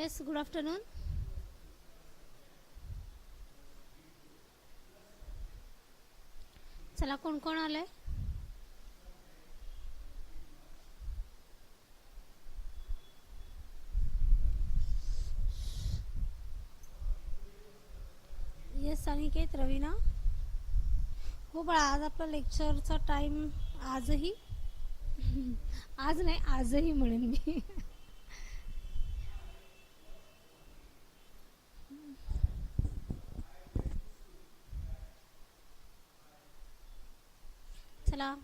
Yes, good afternoon चला कोण कोण आलंय? येस अनिकेत रवीना. हो बाळा आज आपला लेक्चरचा टाइम आजही. आज नाही आजही म्हणेन मी चला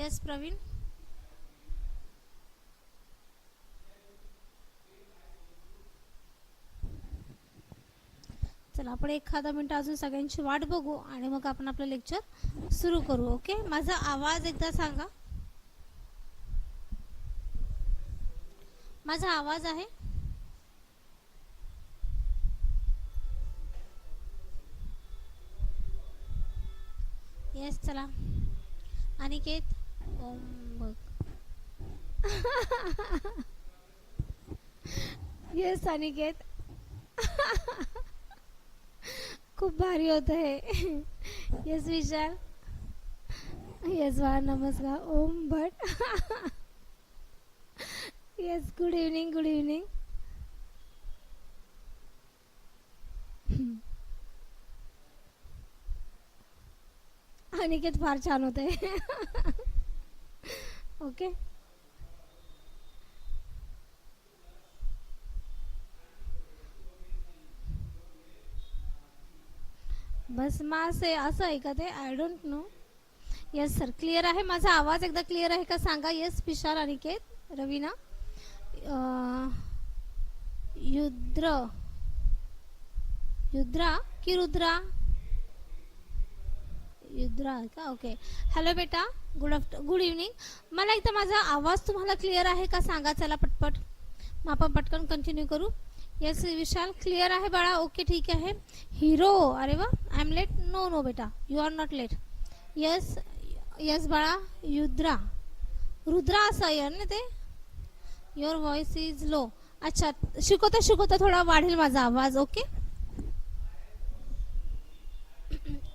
येस प्रवीण चला आपण एखादा मिनिट अजून सगळ्यांची वाट बघू आणि मग आपण आपलं लेक्चर सुरू करू ओके माझा आवाज एकदा सांगा. माझा आवाज आहे? येस चला. अनिकेत ओम येस अनिकेत खूप भारी होत आहे येस विशाल येस वा नमस्कार. Om Bhat. Yes good evening good evening Aniket फार छान होते ओके. बस मासे असं आहे का ते? I don't know yes sir clear आहे? माझा आवाज एकदा क्लिअर आहे का? सांगा. येस विशाल अनिकेत रवीना. युद्र युद्रा की रुद्रा? युद्रा आहे का? ओके हॅलो बेटा. गुड आफ्टर गुड इव्हनिंग मला एकदा माझा आवाज तुम्हाला क्लिअर आहे का सांगा? चला पटपट. मग आपण पटकन कंटिन्यू करू. येस विशाल क्लिअर आहे बाळा? ओके ठीक आहे. हिरो अरे वा I am late no no बेटा. You are not late yes yes बाळा. युद्रा रुद्रा असं आहे ना ते? युअर व्हॉइस इज लो अच्छा शिकवता शिकवता थोडा वाढेल माझा आवाज ओके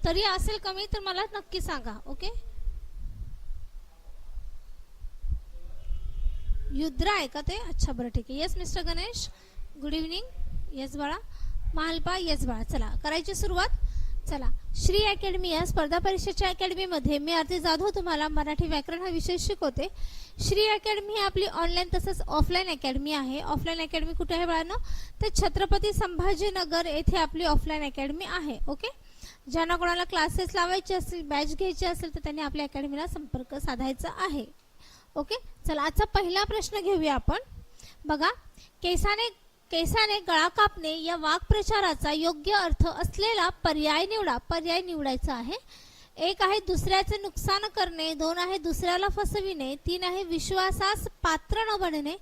तरी असेल कमी तर मला नक्की सांगा ओके युद्रा आहे का ते? अच्छा बरं ठीक आहे. Yes mister Ganesh good evening yes बाळा. महालपा येस बाळा. चला करायची सुरुवात. चला. श्री अकॅडमी या स्पर्धा परीक्षेच्या अकॅडमीमध्ये मी आरती जाधव तुम्हाला मराठी व्याकरण हा विषय शिकवते. श्री अकॅडमी ही आपली ऑनलाईन तसंच ऑफलाईन अकॅडमी आहे. ऑफलाईन अकॅडमी कुठे आहे बाळांनो? तर छत्रपती संभाजीनगर येथे आपली ऑफलाईन अकॅडमी आहे. ओके ज्यांना कोणाला क्लासेस लावायचे असतील बॅच घ्यायची असेल तर त्यांनी आपल्या अकॅडमीला संपर्क साधायचा आहे. ओके? चला आजचा पहिला प्रश्न घेऊया आपण. बघा केसाने केसाने गळा कापणे या वाक्प्रचाराचा योग्य अर्थ असलेला पर्याय निवडा. पर्याय निवडायचा आहे. एक आहे दुसऱ्याचे नुकसान करणे दोन आहे दुसऱ्याला फसविणे तीन आहे विश्वासास पात्र न बनणे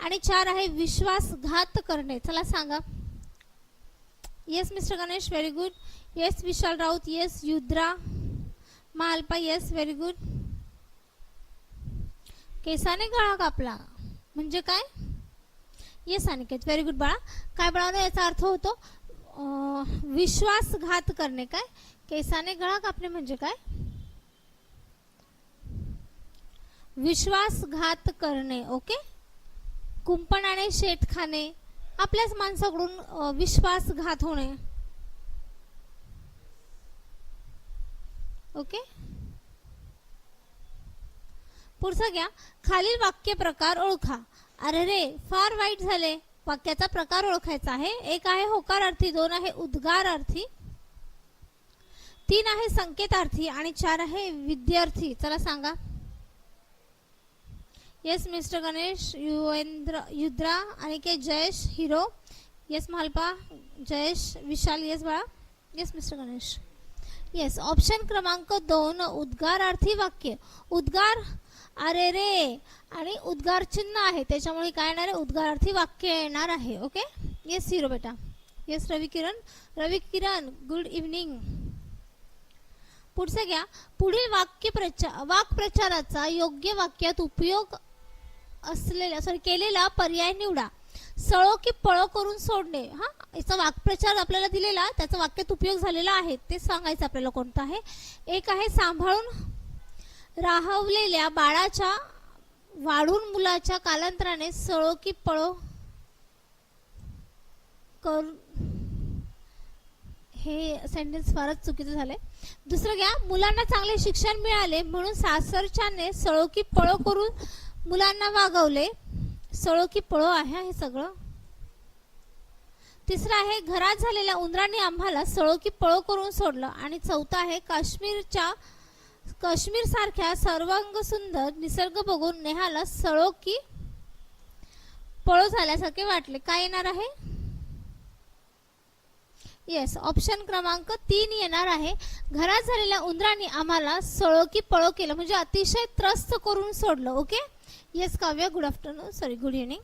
आणि चार आहे विश्वासघात करणे. चला सांगा. Yes mister Ganesh very good yes Vishal Raut yes Yudra Mahalpa yes very good केसाने गळा कापला. म्हणजे काय? येस अनिकेत व्हेरी गुड बाळा. काय बाळा याचा अर्थ होतो विश्वासघात करणे. काय? केसाने गळा कापणे म्हणजे काय? विश्वासघात करणे ओके कुंपणाने शेत खाणे आपल्याच माणसाकडून विश्वासघात होणे. ओके पुढचं घ्या. खालील वाक्य प्रकार ओळखा. अरे रे फार वाईट झाले. वाक्याचा प्रकार ओळखायचा आहे. एक आहे होकारार्थी दोन आहे उद्गारार्थी तीन आहे संकेतार्थी आणि चार आहे विद्यार्थी. चला सांगा. Yes mister Ganesh Yuvendra Yudra Aniket Jayesh hero. Yes Malpa Jayesh Vishal yes बाळा. Yes mister Ganesh yes option क्रमांक दोन उद्गारार्थी वाक्य. उद्गार अरे रे आणि उद्गार चिन्ह आहे त्याच्यामुळे काय येणार आहे? उद्गारार्थी वाक्य येणार आहे ओके? येस हिरो बेटा. Yes Ravi Kiran Ravi Kiran good evening पुढचं घ्या. पुढील वाक्य प्रचार वाक्प्रचाराचा योग्य वाक्यात उपयोग असलेला सॉरी केलेला पर्याय निवडा. सळो की पळो करून सोडणे. हा याचा वाक्प्रचार आपल्याला दिलेला त्याचा वाक्यात उपयोग झालेला आहे ते सांगायचं आपल्याला कोणतं आहे? एक आहे सांभाळून राहवलेल्या बाळाच्या वाढून मुलाच्या कालांतराने सळो की पळो कर हे सेंटेन्स फारच चुकीचं झालंय. दुसरं घ्या मुलांना चांगले शिक्षण मिळाले म्हणून सासरच्याने सळो की पळो करून मुलांना वागवले. सळो की पळो आहे हे सगळं. तिसरं आहे घरात झालेल्या उंदराने आम्हाला सळो की पळो करून सोडलं. आणि चौथं आहे काश्मीरच्या काश्मीर सारख्या सर्वांग सुंदर निसर्ग बघून नेहाला सळो की पळो झाल्यासारखे वाटले. काय येणार आहे? येस ऑप्शन क्रमांक तीन येणार आहे. घरात झालेल्या उंदराने आम्हाला सळो की पळो केलं. म्हणजे अतिशय त्रस्त करून सोडलं okay yes Kavya good afternoon sorry good evening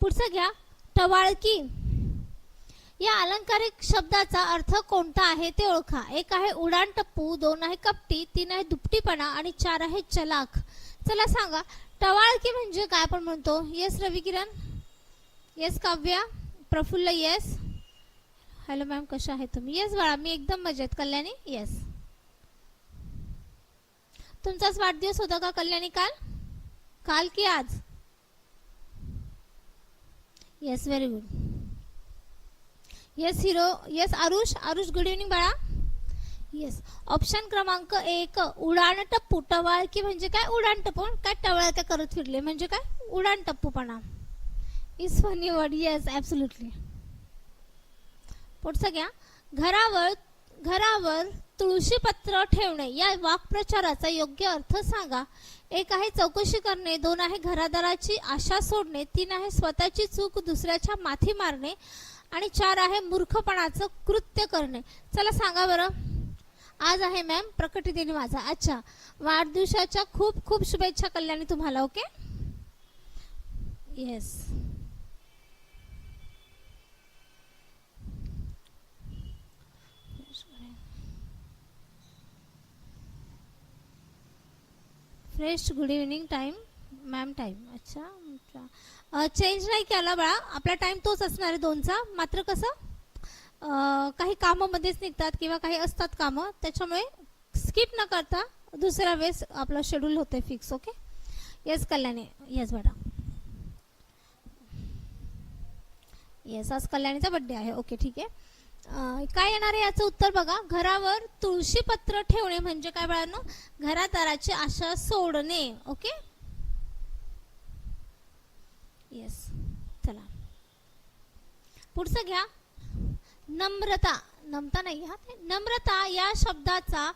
पुढचं घ्या. टवाळकी. या अलंकारिक शब्दाचा अर्थ कोणता आहे ते ओळखा. एक आहे उडान टप्पू दोन आहे कपटी तीन आहे दुपटीपणा आणि चार आहे चलाख. चला सांगा टवाळकी म्हणजे काय आपण म्हणतो? Yes Ravi Kiran yes Kavya? Praful yes hello ma'am कशा आहे तुम्ही? येस बाळा मी एकदम मजेत. कल्याणी? येस तुमचाच वाढदिवस होता का कल्याणी काल? काल की आज? Yes very good yes hero yes Aarush Aarush good evening बाळा. येस ऑप्शन क्रमांक एक उडाण टप्पू. टवाळ की म्हणजे काय? उडाण टप्पू. काय टवाळक्या करत फिरले? म्हणजे काय? उडाण टप्पूपणा. Is funny word yes absolutely पुढचं घ्या. घरावर घरावर तुळशी पत्र ठेवणे. या वाक्प्रचाराचा योग्य अर्थ सांगा. एक आहे चौकशी करणे. दोन आहे घरादाराची आशा सोडणे. तीन आहे स्वतःची चूक दुसऱ्याच्या माथी मारणे. आणि चार आहे मूर्खपणाचं कृत्य करणे. चला सांगा बरं. आज आहे मॅम प्रकटी दिन माझा. अच्छा. वाढदिवसाच्या खूप खूप शुभेच्छा कल्याणी तुम्हाला okay yes fresh good evening time ma'am time अच्छा चेंज नाही केला बाळा. आपला टाइम तोच असणार आहे दोनचा. मात्र कसं काही कामामध्येच निघतात किंवा काही असतात कामं. त्याच्यामुळे स्किप न करता दुसऱ्या वेळेस आपलं शेड्यूल होते fix okay yes Kalyani. Yes बाळा येस आज कल्याणीचा बड्डे आहे. ओके ठीक आहे. काय येणार आहे याचं उत्तर बघा. घरावर तुळशी पत्र ठेवणे म्हणजे काय बाळांनो? घरादाराची आशा सोडणे ओके येस चला. पुढचं घ्या. नम्रता. नमता नाही हा नम्रता या शब्दाचा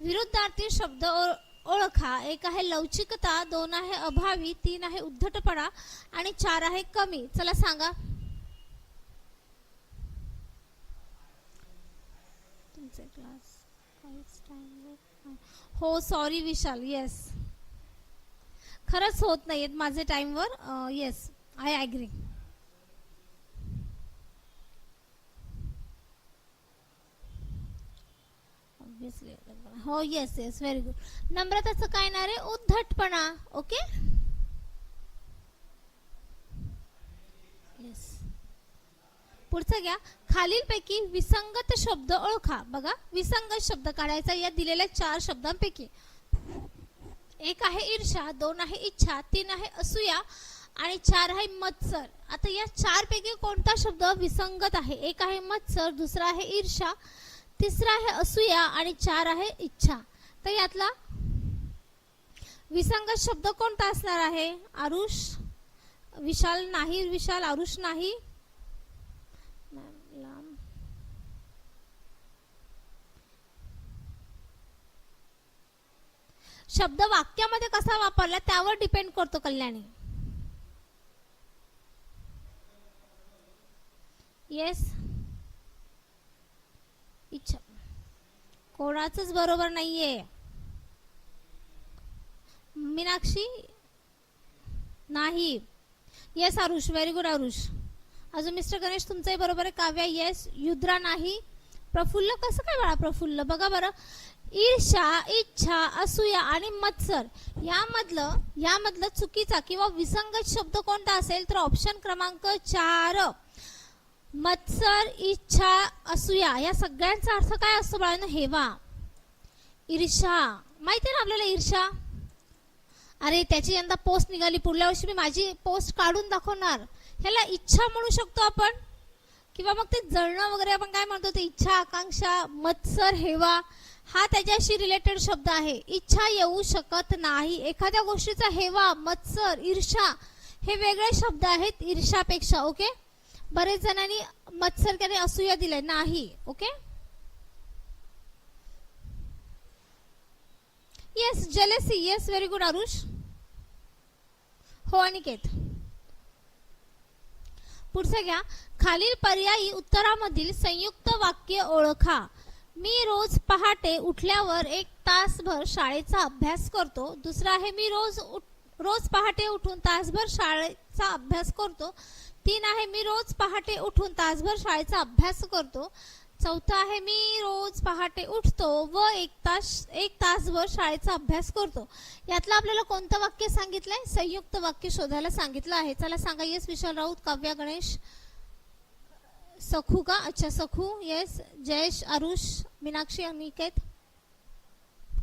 विरुद्धार्थी शब्द ओळखा. एक आहे लवचिकता दोन आहे अभावी तीन आहे उद्धटपणा आणि चार आहे कमी. चला सांगा. तुमचे क्लास हो सॉरी विशाल. येस खरंच होत नाहीयेत माझे टाइमवर येस आय ॲग्री हो येस येस व्हेरी गुड नम्रताचं काय येणार आहे उद्धटपणा ओके येस पुढचं घ्या. खालीलपैकी विसंगत शब्द ओळखा. बघा विसंगत शब्द काढायचा या दिलेल्या चार शब्दांपैकी. एक आहे ईर्षा दोन आहे इच्छा तीन आहे असूया. आणि चार आहे मत्सर. आता या चार पैकी कोणता शब्द विसंगत आहे? एक आहे मत्सर दुसरा आहे ईर्षा तिसरा आहे असूया आणि चार आहे इच्छा. तर यातला विसंगत शब्द कोणता असणार आहे? आरुष विशाल नाही विशाल आरुष नाही. लांब. शब्द वाक्यामध्ये कसा वापरला त्यावर डिपेंड करतो कल्याणी. येस इच्छा. कोणाचंच बरोबर नाहीये. मीनाक्षी? नाही. Yes Aarush very good Aarush अजून मिस्टर गणेश तुमचंही बरोबर आहे. काव्या येस युद्रा नाही. प्रफुल्ल कसं काय बाळा प्रफुल्ल? बघा बरं. ईर्षा इच्छा असूया आणि मत्सर. यामधलं यामधलं चुकीचा किंवा विसंगत शब्द कोणता असेल तर ऑप्शन क्रमांक चार. मत्सर इच्छा असूया. या सगळ्यांचा अर्थ काय असतो बाळांनो? हेवा. ईर्षा माहिती आहे ना आपल्याला ईर्षा अरे त्याची यंदा पोस्ट निघाली. पुढल्या वर्षी मी माझी पोस्ट काढून दाखवणार. ह्याला इच्छा म्हणू शकतो आपण. किंवा मग ते जळणं वगैरे आपण काय म्हणतो? ते इच्छा आकांक्षा मत्सर हेवा. हा त्याच्याशी रिलेटेड शब्द आहे. इच्छा येऊ शकत नाही. एखाद्या गोष्टीचा हेवा मत्सर ईर्षा हे वेगळे शब्द आहेत ईर्षापेक्षा ओके बरेच जणांनी मत्सर असूया दिले नाही. Okay yes jealousy yes very good Aarush हो अनिकेत पुढचं घ्या. खालील पर्यायी उत्तरामधील संयुक्त वाक्य ओळखा. मी रोज पहाटे उठल्यावर एक तासभर शाळेचा अभ्यास करतो. दुसरा आहे मी रोज उठ- रोज पहाटे उठून तासभर शाळेचा अभ्यास करतो. तीन आहे मी रोज पहाटे उठून तासभर शाळेचा अभ्यास करतो. चौथा आहे मी रोज पहाटे उठतो व एक तास एक तासभर शाळेचा अभ्यास करतो. यातलं आपल्याला कोणतं वाक्य सांगितलंय? संयुक्त वाक्य शोधायला सांगितलं आहे. चला सांगा येस विशाल राऊत काव्या गणेश सखू का अच्छा Sakhu yes Jayesh Aarush Meenakshi Aniket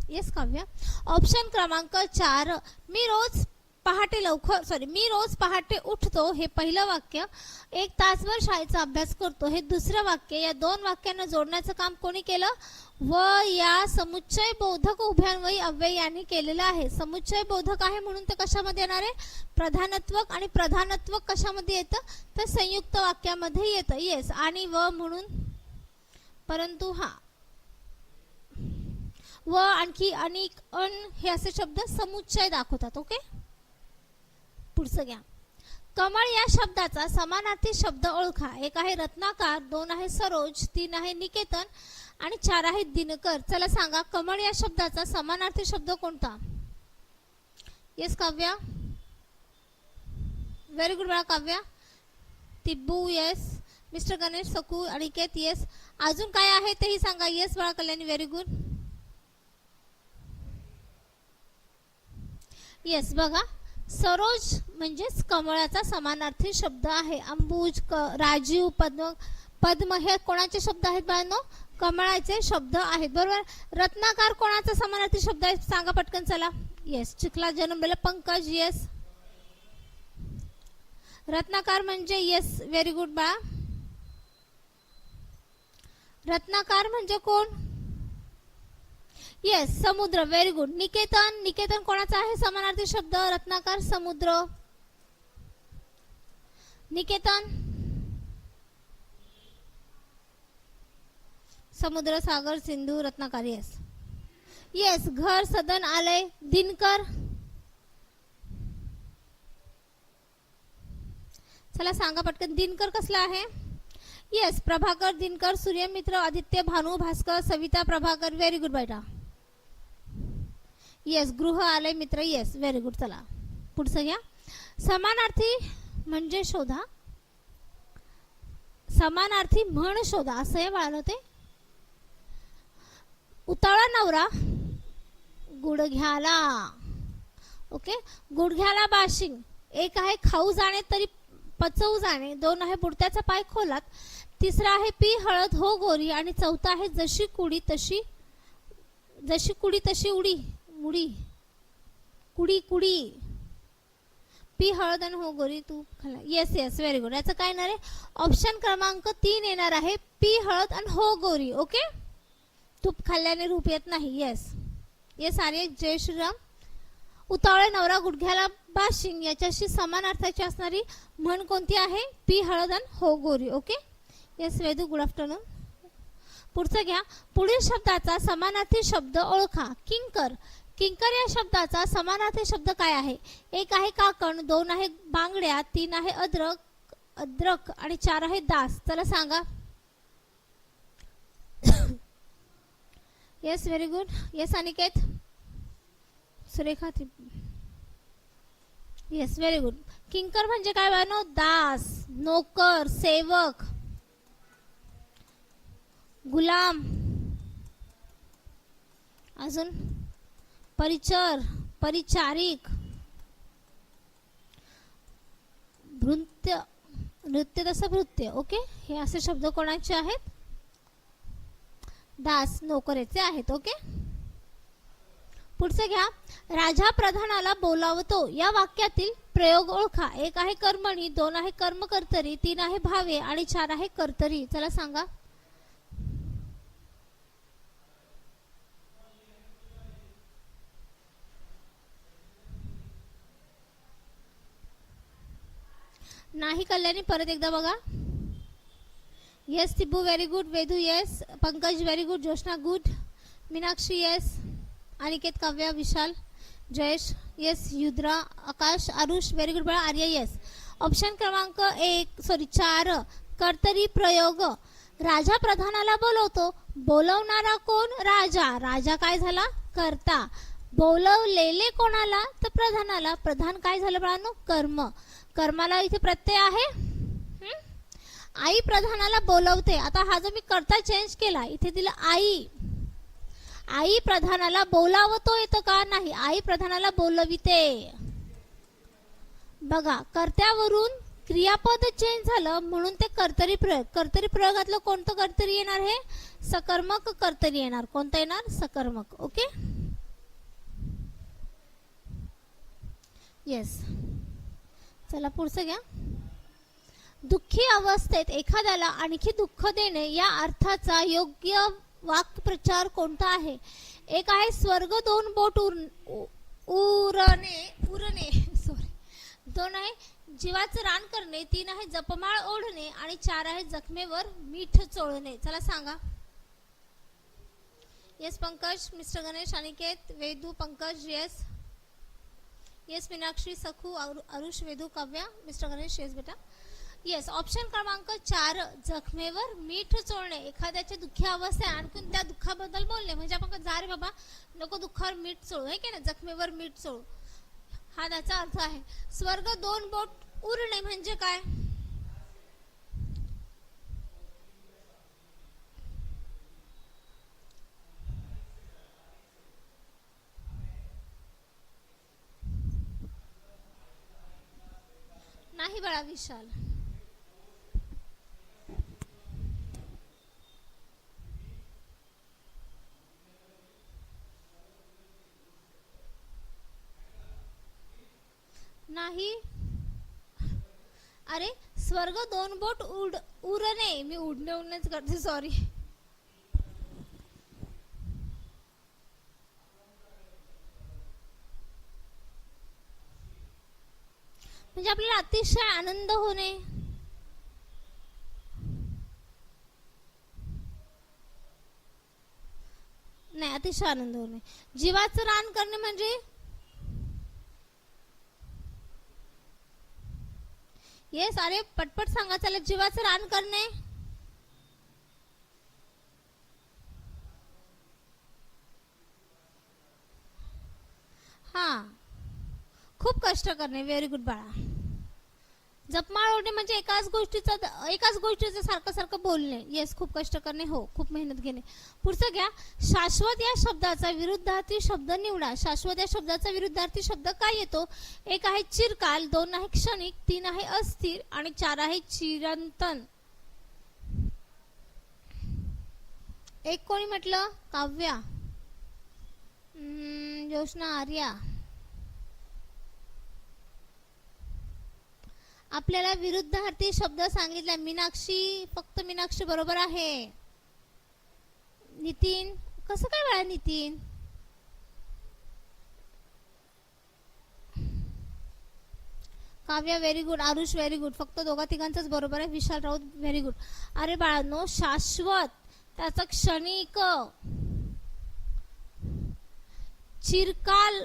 yes Kavya. Option क्रमांक चार मी रोज पहाटे लवकर सॉरी मी रोज पहाटे उठतो हे पहिलं वाक्य. एक तासभर शाळेचा अभ्यास करतो हे दुसरं वाक्य. या दोन वाक्यांना जोडण्याचं काम कोणी केलं? व या समुच्चय बोधक उभ्यांवयी अव्यय यांनी केलेलं आहे. समुच्चय बोधक आहे म्हणून ते कशामध्ये येणार आहे? प्रधानत्वक आणि प्रधानत्वक कशामध्ये येतं? तर संयुक्त वाक्यामध्ये येतं. येस आणि व म्हणून? परंतु हा. व आणखी अनेक अन हे असे शब्द समुच्चय दाखवतात ओके पुढचं घ्या. कमळ या शब्दाचा समानार्थी शब्द ओळखा. एक आहे रत्नाकार दोन आहे सरोज तीन आहे निकेतन आणि चार आहे दिनकर. चला सांगा कमळ या शब्दाचा समानार्थी शब्द कोणता? येस काव्या. व्हेरी गुड बाळा Kavya. Tibbu yes mister Ganesh Saku Aniket yes अजून काय आहे तेही सांगा. येस बाळा कल्याणी व्हेरी गुड येस बघा. सरोज म्हणजेच कमळाचा समानार्थी शब्द आहे. अंबुज क राजीव पद्म पद्म हे कोणाचे शब्द आहेत बाळांनो? कमळाचे शब्द आहेत. बरोबर? रत्नाकार कोणाचा समानार्थी शब्द आहे? सांगा पटकन चला. येस चिखला जन्मलेला पंकज येस रत्नाकार म्हणजे येस व्हेरी गुड बाळा. रत्नाकार म्हणजे कोण? येस समुद्र व्हेरी गुड निकेतन निकेतन कोणाचा आहे समानार्थी शब्द रत्नाकर समुद्र निकेतन समुद्र सागर सिंधू रत्नाकार येस येस घर सदन आलय दिनकर चला सांगा पटकन दिनकर कसला आहे येस प्रभाकर दिनकर सूर्यमित्र आदित्य भानू भास्कर सविता प्रभाकर व्हेरी गुड बेटा येस गृह आलय मित्र येस व्हेरी गुड चला. पुढचं घ्या. समानार्थी म्हणजे शोधा. समानार्थी म्हण शोधा असं हे बाळानं ते उतावळा नवरा गुडघ्याला ओके? गुडघ्याला बाशिंग. एक आहे खाऊ जाणे तरी पचवू जाणे. दोन आहे बुडत्याचा पाय खोलात. तिसरा आहे पी हळद हो गोरी. आणि चौथा आहे जशी कुडी तशी जशी कुडी तशी उडी. उडी कुडी कुडी. पी हळद आणि हो गोरी तू खाला येस येस व्हेरी गुड याचं काय येणार आहे? ऑप्शन क्रमांक तीन येणार आहे पी हळद आणि हो गोरी ओके तूप खाल्ल्याने रूप येत नाही येस येस आर्य जय श्रीराम. उतावळे नवरा गुडघ्याला बाशिंग. याच्याशी समान अर्थाची असणारी म्हण कोणती आहे? पी हळद आणि हो गोरी okay yes Vedu good afternoon पुढचं घ्या. पुढील शब्दाचा समानार्थी शब्द ओळखा. किंकर. किंकर या शब्दाचा समानार्थी शब्द काय आहे? एक आहे काकण दोन आहे बांगड्या तीन आहे अद्रक अद्रक आणि चार आहे दास. चला सांगा. Yes very good yes Aniket? Surekha yes very good किंकर म्हणजे काय बानो दास नोकर सेवक गुलाम. अजून? परिचर परिचारिक नृत्य नृत्य तसं भृत्य ओके? हे असे शब्द कोणाचे आहेत? दास नोकरेचे आहेत ओके? पुढचं घ्या. राजा प्रधानाला बोलावतो. या वाक्यातील प्रयोग ओळखा. एक आहे कर्मणी दोन आहे कर्मकर्तरी तीन आहे भावे आणि चार आहे कर्तरी. चला सांगा. नाही कल्याणी परत एकदा बघा. Yes Tibbu very good Vedhu yes Pankaj very good Joshna good Meenakshi yes Aniket Kavya Vishal Jayesh yes Yudra Akash Arush very good बाळा आर्या येस ऑप्शन क्रमांक एक सॉरी चार कर्तरी प्रयोग. राजा प्रधानाला बोलवतो. बोलवणारा कोण? राजा. राजा काय झाला? करता. बोलवलेले कोणाला? तर प्रधानाला. प्रधान काय झालं बाळांनो? कर्म. कर्माला इथे प्रत्यय आहे? आई प्रधानाला बोलवते. आता हा जो मी करता चेंज केला इथे दिलं आई. आई प्रधानाला बोलावतो येतं का नाही? आई प्रधानाला बोलविते. बघा कर्त्यावरून क्रियापद चेंज झालं म्हणून ते कर्तरी प्रयोग. कर्तरी प्रयोगातलं कोणतं कर्तरी येणार हे? सकर्मक कर्तरी येणार. कोणतं येणार? सकर्मक. ओके? येस चला पुढचं घ्या. दुःखी अवस्थेत एखाद्याला आणखी दुःख देणे या अर्थाचा योग्य वाक्प्रचार कोणता आहे? एक आहे स्वर्ग दोन बोट उर उ- उरणे उरणे सॉरी दोन आहे जीवाचं रान करणे तीन आहे जपमाळ ओढणे आणि चार आहे जखमेवर मीठ चोळणे. चला सांगा. Yes Pankaj mister Ganesh Aniket Vedu Pankaj yes yes Meenakshi Sakhu अरु- अरुष वेधू काव्या मिस्टर गणेश येस बेटा येस ऑप्शन क्रमांक चार जखमेवर मीठ चोळणे. एखाद्याच्या दुःखी अवस्था आहे आणखीन त्या दुःखाबद्दल बोलणे. म्हणजे आपण जा रे बाबा नको दुःखावर मीठ चोळू आहे की ना जखमेवर मीठ चोळू. हा त्याचा अर्थ आहे स्वर्ग दोन बोट उरणे म्हणजे काय? नाही बाळा विशाल नाही. अरे स्वर्ग दोन बोट उड उरणे मी उडणे उडणेच करते सॉरी म्हणजे आपल्याला अतिशय आनंद होणे. नाही अतिशय आनंद होणे. जीवाचं रान करणे म्हणजे येस अरे पटपट सांगा चला जीवाचं रान करणे. हा. खूप कष्ट करणे. व्हेरी गुड बाळा. जपमाळ ओढणे म्हणजे एकाच गोष्टीचं एकाच गोष्टीचं सारखं सारखं बोलणे. येस खूप कष्ट करणे. हो खूप मेहनत घेणे. पुढचं घ्या. शाश्वत या शब्दाचा विरुद्धार्थी शब्द निवडा. शाश्वत या शब्दाचा विरुद्धार्थी शब्द काय येतो? एक आहे चिरकाल दोन आहे क्षणिक तीन आहे अस्थिर आणि चार आहे चिरंतन. एक कोणी म्हटलं? काव्या. हम्म, आर्या. आपल्याला विरुद्धार्थी शब्द सांगितला. मीनाक्षी फक्त मीनाक्षी बरोबर आहे. नितीन कसं काय बाळा Nitin? Kavya very good Arush very good फक्त दोघा तिघांचाच बरोबर आहे. विशाल राऊत व्हेरी गुड अरे बाळांनो शाश्वत. त्याचं क्षणिक. चिरकाल.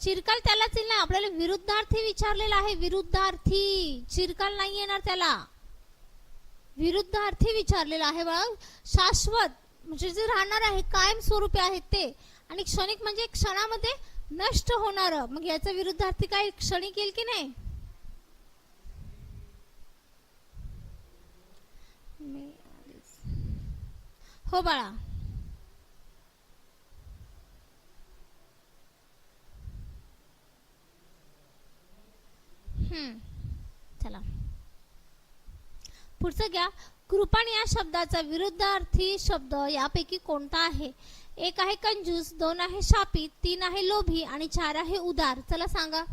चिरकाल त्यालाच येईल ना? आपल्याला विरुद्धार्थी विचारलेला आहे विरुद्धार्थी. चिरकाल नाही येणार त्याला. विरुद्धार्थी विचारलेला आहे बाळा. शाश्वत म्हणजे जे राहणार आहे कायम स्वरूपी आहेत ते. आणि क्षणिक म्हणजे क्षणामध्ये नष्ट होणार. मग याचा विरुद्धार्थी काय क्षणिक येईल की नाही? हो बाळा. चला. पुढचं घ्या. कृपाण या शब्दाचा विरुद्धार्थी शब्द यापैकी कोणता आहे? एक आहे कंजूस दोन आहे शापित तीन आहे लोभी आणि चार आहे उदार. चला सांगा.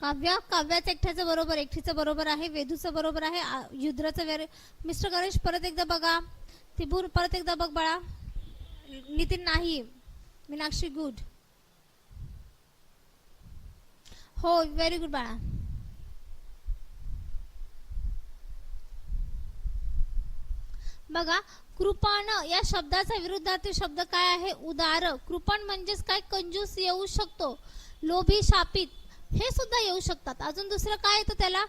काव्या काव्याचं एकट्याचं बरोबर एकटीचं बरोबर आहे वेदूचं बरोबर आहे युद्राचं वेर मिस्टर गणेश परत एकदा बघा. तिबूर परत एकदा बघ बाळा. नितीन नाही. मीनाक्षी गुड. हो व्हेरी गुड बाळा. बघा कृपण या शब्दाचा विरुद्धार्थी शब्द काय आहे? उदार. कृपण म्हणजेच काय? कंजूस येऊ शकतो. लोभी शापित. हे सुद्धा येऊ शकतात. अजून दुसरं काय येतं त्याला?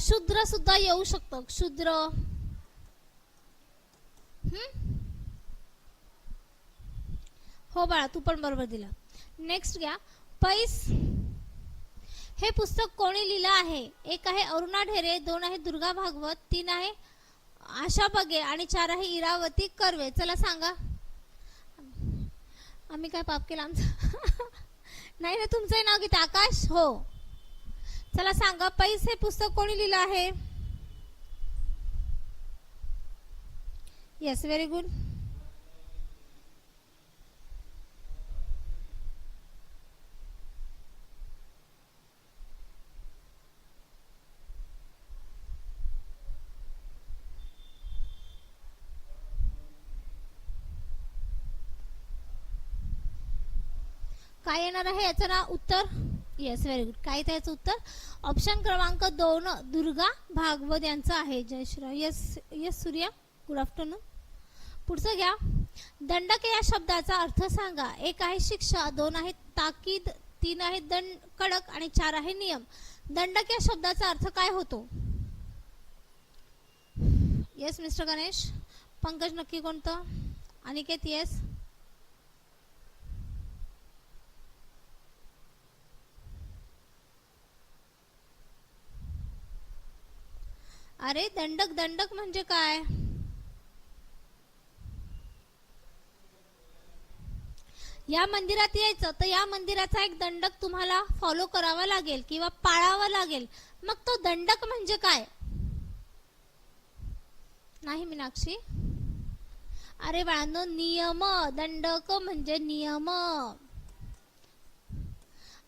शूद्र सुद्धा येऊ शकतं. शूद्र. हम्म? हो बाळा तू पण बरोबर दिला. नेक्स्ट घ्या. पैस. हे पुस्तक कोणी लिहिलं आहे? एक आहे अरुणा ढेरे दोन आहे दुर्गा भागवत तीन आहे आशा बगे आणि चार आहे इरावती कर्वे. चला सांगा. आम्ही काय पाप केला आमचा? नाही ना तुमचं नाव घेते आकाश? हो. चला सांगा पैस हे पुस्तक कोणी लिहिलं आहे? येस व्हेरी गुड काय येणार आहे याचं ना उत्तर? येस व्हेरी गुड काय त्याचं उत्तर? ऑप्शन क्रमांक दोन दुर्गा भागवत यांचं आहे. जय Shri yes yes Surya. Good afternoon पुढचं घ्या. दंडक या शब्दाचा अर्थ सांगा. एक आहे शिक्षा दोन आहे ताकीद तीन आहे दंड कडक आणि चार आहे नियम. दंडक या शब्दाचा अर्थ काय होतो? Yes mister Ganesh. पंकज नक्की कोणतं? अनिकेत येस अरे दंडक दंडक म्हणजे काय? या मंदिरात यायचं तर या मंदिराचा एक दंडक तुम्हाला फॉलो करावा लागेल किंवा पाळावा लागेल. मग तो दंडक म्हणजे काय? नाही मीनाक्षी? अरे बाळांनो नियम. दंडक म्हणजे नियम.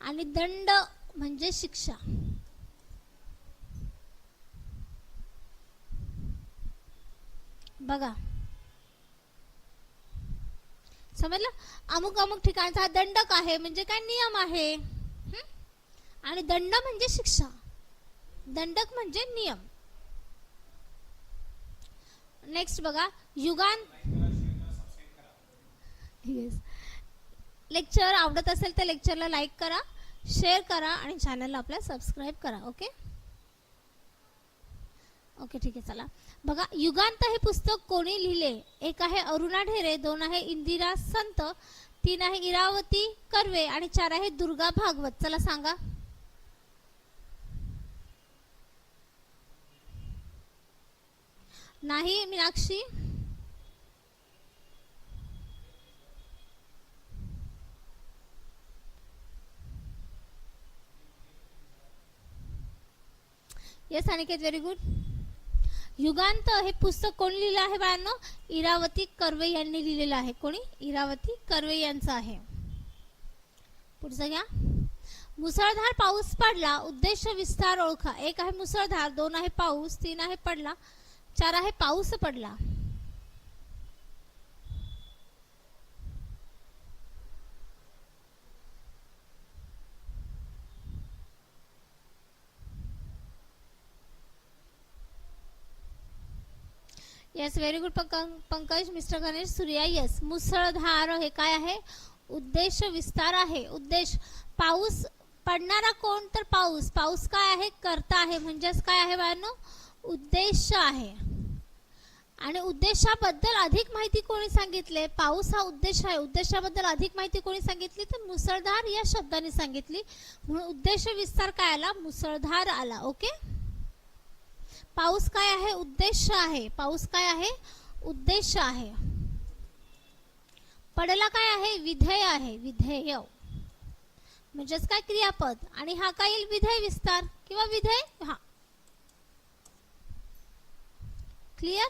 आणि दंड म्हणजे शिक्षा. बघा. समजलं? अमुक अमुक ठिकाणचा हा दंडक आहे? म्हणजे काय नियम आहे? आणि दंड म्हणजे शिक्षा. दंडक म्हणजे नियम. नेक्स्ट बघा. युगान येस लेक्चर आवडत असेल तर लेक्चरला लाईक करा शेअर करा आणि चॅनलला आपल्या सबस्क्राईब करा ओके ओके ठीक आहे चला. बघा युगांत हे पुस्तक कोणी लिहिले? एक आहे अरुणा ढेरे दोन आहे इंदिरा संत तीन आहे इरावती कर्वे आणि चार आहे दुर्गा भागवत. चला सांगा. नाही Meenakshi? Yes Aniket very good Yugant हे पुस्तक कोणी लिहिलं आहे बाळांनो? इरावती कर्वे यांनी लिहिलेलं आहे. कोणी? इरावती कर्वे यांचं आहे. पुढचं घ्या. मुसळधार पाऊस पडला उद्देश विस्तार ओळखा. एक आहे मुसळधार दोन आहे पाऊस तीन आहे पडला चार आहे पाऊस पडला. Yes very good Pankaj mister Ganesh Surya yes मुसळधार हे काय आहे उद्देश विस्तार आहे उद्देश पाऊस पडणारा कोण तर पाऊस पाऊस काय आहे करता आहे म्हणजेच काय आहे बाळांनो उद्देश आहे आणि उद्देशाबद्दल अधिक माहिती कोणी सांगितले पाऊस हा उद्देश आहे उद्देशाबद्दल अधिक माहिती कोणी सांगितली तर मुसळधार या शब्दाने सांगितली म्हणून उद्देश विस्तार काय आला मुसळधार आला ओके पाऊस काय आहे? उद्देश आहे. पाऊस काय आहे? उद्देश आहे. पडला काय आहे? विधेय आहे. विधेय. म्हणजेच काय क्रियापद? आणि हा काय येईल? विधेय विस्तार किंवा विधेय? हा. क्लिअर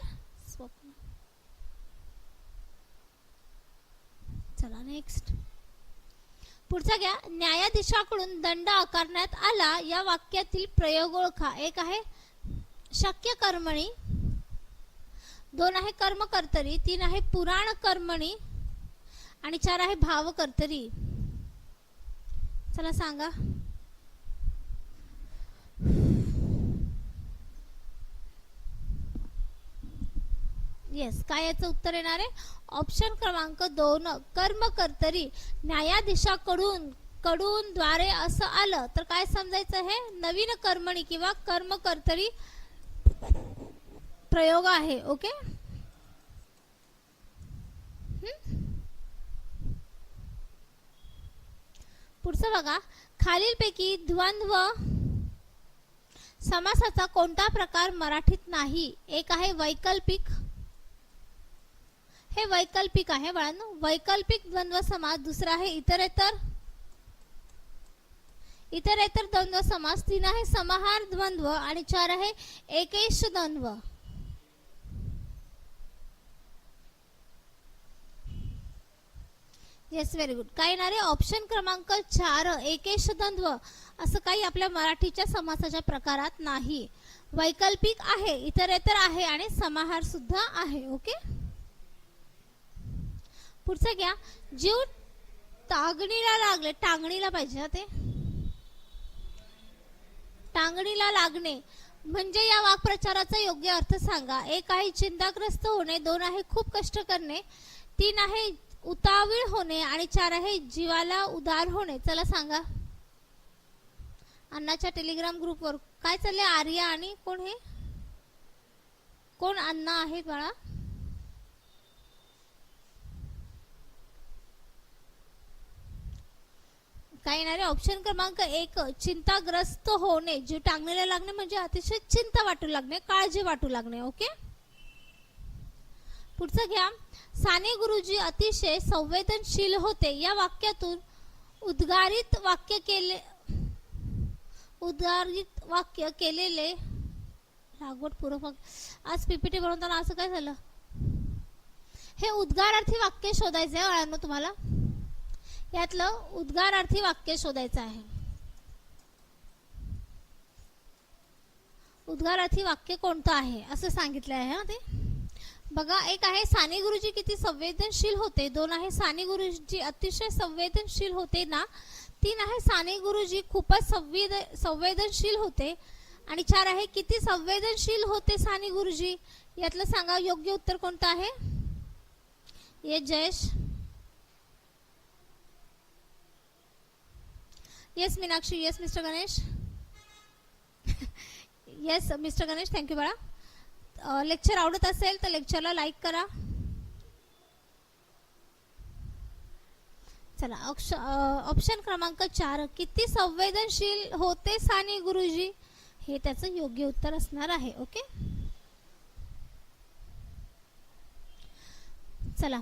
स्वप्न चला नेक्स्ट पुढचा घ्या. न्यायाधीशाकडून दंड आकारण्यात आला. या वाक्यातील प्रयोग ओळखा. एक आहे शक्य कर्मणी. दोन आहे कर्म कर्तरी तीन आहे पुराण कर्मणी आणि चार आहे भाव कर्तरी चला सांगा. येस काय याचं उत्तर येणार आहे? ऑप्शन क्रमांक दोन कर्म कर्तरी न्यायाधीशाकडून कडून द्वारे असं आलं तर काय समजायचं हे? नवीन कर्मणी किंवा कर्म कर्तरी प्रयोग आहे ओके? पुढचं बघा. खालीलपैकी द्वंद्व समासाचा कोणता प्रकार मराठीत नाही? एक आहे वैकल्पिक. हे वैकल्पिक आहे बाळांनो. वैकल्पिक द्वंद्व समास दुसरा आहे इतरेतर. इतरेतर द्वंद्व समास तीन आहे समाहार द्वंद्व आणि चार आहे एकेश द्वंद्व. येस व्हेरी गुड काय येणार आहे ऑप्शन क्रमांक चार एकेश द्वंद्व असं काही आपल्या मराठीच्या समासाच्या प्रकारात नाही. वैकल्पिक आहे इतरेतर आहे आणि समाहार सुद्धा आहे ओके पुढचं घ्या. जीव टांगणीला लागले टांगणीला पाहिजे ना ते? टांगणीला लागणे. म्हणजे या वाक्प्रचाराचा योग्य अर्थ सांगा. एक आहे चिंताग्रस्त होणे. दोन आहे खूप कष्ट करणे. तीन आहे उतावीळ होणे आणि चार आहे जीवाला उदार होणे. चला सांगा. अण्णाच्या टेलिग्राम ग्रुपवर. काय चालले आर्या आणि कोण हे? कोण अण्णा आहेत बाळा? काय येणार आहे ऑप्शन क्रमांक एक चिंताग्रस्त होणे. जीव टांगणीला लागणे म्हणजे अतिशय चिंता वाटू लागणे काळजी वाटू लागणे ओके पुढचं घ्या. साने गुरुजी अतिशय संवेदनशील होते. या वाक्यातून उद्गारित वाक्य केले उद्गारित वाक्य केलेले लागवड पूर्वक आज पीपीटी बनवताना असं काय झालं? हे उद्गारार्थी वाक्य शोधायचं आहे बाळांनो तुम्हाला. यातलं उद्गारार्थी वाक्य शोधायचं आहे. उद्गारार्थी वाक्य कोणतं आहे? असं सांगितलं आहे हा ते. बघा एक आहे साने गुरुजी किती संवेदनशील होते दोन आहे साने गुरुजी अतिशय संवेदनशील होते ना तीन आहे साने गुरुजी खूपच संवेद संवेदनशील होते आणि चार आहे किती संवेदनशील होते साने गुरुजी? यातलं सांगा योग्य उत्तर कोणतं आहे? ये Jayesh. Yes Meenakshi. Yes mister Ganesh. Yes mister Ganesh. Thank you बाळा. लेक्चर आवडत असेल तर लेक्चरला लाईक करा. चला ऑप्शन क्रमांक चार. किती संवेदनशील होते साने गुरुजी? हे त्याचं योग्य उत्तर असणार आहे ओके चला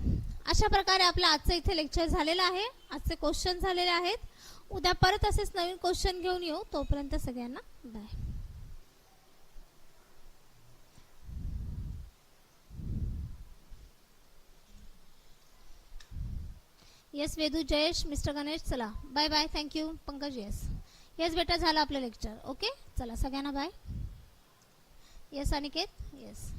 अशा प्रकारे आपलं आजचं इथे लेक्चर झालेलं आहे. आजचे क्वेश्चन झालेले आहेत. उद्या परत असेच नवीन क्वेश्चन घेऊन येऊ. तोपर्यंत सगळ्यांना bye yes Vedu Jayesh mister Ganesh चला. Bye bye thank you Pankaj yes yes बेटा झालं आपलं लेक्चर ओके चला सगळ्यांना बाय येस अनिकेत? येस